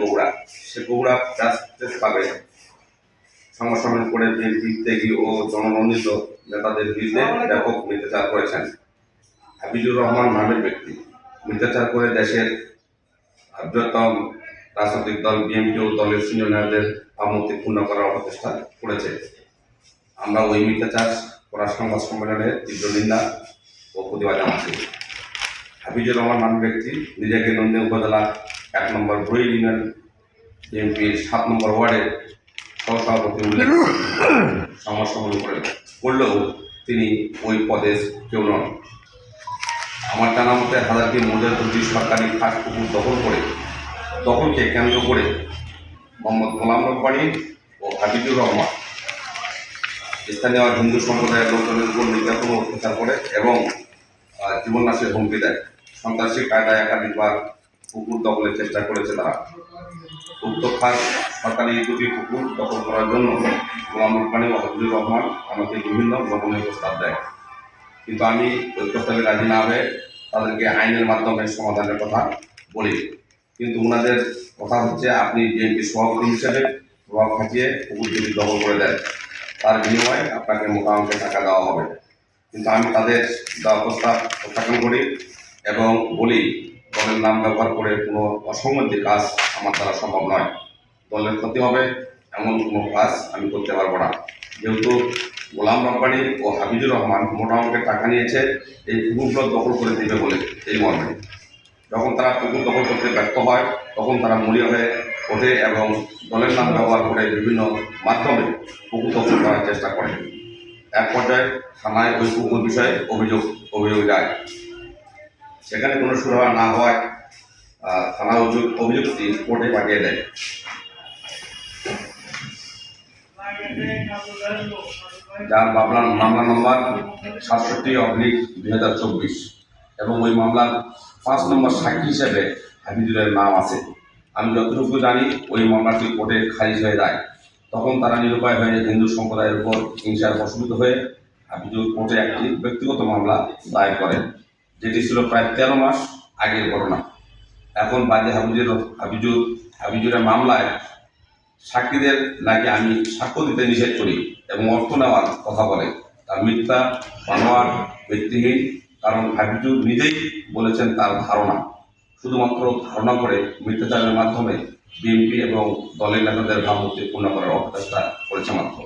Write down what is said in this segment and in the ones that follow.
বগুড়া। সে বগুড়া ক্লাবে সংবাদ সম্মেলন করে বিএনপি ত্যাগী ও জননন্দিত নেতাদের বিরুদ্ধে ব্যাপক মিথ্যাচার করেছেন। হাবিজুর রহমান নামের ব্যক্তি। মিথ্যাচার করে দেশের বৃহত্তম রাজনৈতিক দল বিএনপি ও দলের সিনিয়র নেতাদের ভাবমূর্তি পূর্ণ করার অপচেষ্টা করেছে। আমরা ওই মিথ্যাচার করার সংবাদ সম্মেলনে তীব্র নিন্দা ও প্রতিবাদ জানাচ্ছি। হাবিজুর রহমান নামের ব্যক্তি নিজেকে নন্দী উপজেলা এক নম্বর ব্রই ইউনিয়ন বিএনপির সাত নম্বর ওয়ার্ডের সহসভাপতি উল্লেখ করে সংবাদ সম্মেলন করলেও তিনি ওই পদে কেউ নন। আমার জানা মতে হাজারটি মজার দুটি সরকারি খাস পুকুর দখল করে দখলকে কেন্দ্র করে মোহাম্মদ গোলাম রব্বানি ও হাবিবুর রহমান। স্থানীয় হিন্দু সম্প্রদায়ের লোকজনের উপর নির্যাতন অত্যাচার করে এবং আহ, জীবননাশের হুমকি দেয়। সন্ত্রাসী কায়দায় একাধিকবার পুকুর দখলের চেষ্টা করেছে তারা উক্ত খাস সরকারি দুটি পুকুর দখল করার জন্য গোলাম রব্বানি ও রহমান আমাকে বিভিন্ন গোপনীয় প্রস্তাব দেয়। কিন্তু আমি ওই প্রস্তাবে রাজি না হয়ে তাদেরকে আইনের মাধ্যমে সমাধানের কথা বলি। কিন্তু ওনাদের কথা হচ্ছে, আপনি বিএনপি সভাপতি হিসেবে প্রভাব খাটিয়ে পুকুর যদি দখল করে দেন, তার বিনিময়ে আপনাকে মোটা অঙ্কের টাকা দেওয়া হবে। কিন্তু আমি তাদের দেওয়া প্রস্তাব প্রত্যাখ্যান করি এবং বলি দলের নাম ব্যবহার করে কোনো অসঙ্গতি কাজ আমার দ্বারা সম্ভব নয়। দলের ক্ষতি হবে এমন কোনো কাজ আমি করতে পারব না। যেহেতু গোলাম রব্বানি ও হাবিজুর রহমান মোটা অঙ্কের টাকা নিয়েছে, এই পুকুরগুলো দখল করে দিবে বলে এই মর্মে। যখন তারা পুকুর দখল করতে ব্যর্থ হয়, তখন তারা মরিয়া হয়ে ওঠে এবং দলের নাম ব্যবহার করে বিভিন্ন মাধ্যমে পুকুর দখল করার চেষ্টা করে। এক পর্যায়ে থানায় ওই পুকুর বিষয়ে অভিযোগ অভিযোগ যায় সেখানে কোনো সুরাহা না হওয়ায় থানা অভিযোগ অভিযোগটি কোর্টে পাঠিয়ে দেয়। যার মামলা মামলা নম্বর সাতষট্টি অবলিক দুই হাজার চব্বিশ এবং ওই মামলার পাঁচ নম্বর সাক্ষী হিসেবে হাবিজুরের নাম আছে। আমি যতটুকু জানি, ওই মামলাটি কোর্টে খারিজ হয়ে যায়। তখন তারা নিরুপায় হয়ে হিন্দু সম্প্রদায়ের উপর হিংসার বশীভূত হয়ে হাবিজুর কোর্টে একটি ব্যক্তিগত মামলা দায়ের করেন। যেটি ছিল প্রায় তেরো মাস আগের ঘটনা। এখন বাদে হাবিজুর হাবিজুর হাবিজুরের মামলায় সাক্ষীদের নাকি আমি সাক্ষ্য দিতে নিষেধ করি এবং অর্থ নেওয়ার কথা বলে। তার মিথ্যা, বানোয়ার ভিত্তিহীন কারণ হাবিজুর নিজেই বলেছেন তার ধারণা। শুধুমাত্র ধারণা করে মিথ্যাচারের মাধ্যমে বিএনপি এবং দলের নেতাদের ভাবমূর্তি পূর্ণ করার অপচেষ্টা করেছে মাত্র।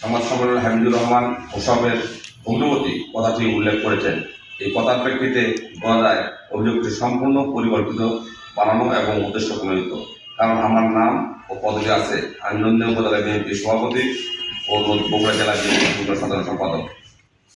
সংবাদ সম্মেলনে হাবিবুর রহমান ওসবের অগ্রগতি কথাটি উল্লেখ করেছেন। এই কথার প্রেক্ষিতে বলা যায় অভিযোগটি সম্পূর্ণ পরিবর্তিত বানানো এবং উদ্দেশ্য প্রণোদিত কারণ আমার নাম ও পদবি আছে। আমি নন্দিনী উপজেলা বিএনপি সভাপতি ও বগুড়া জেলা বিএনপি সাধারণ সম্পাদক।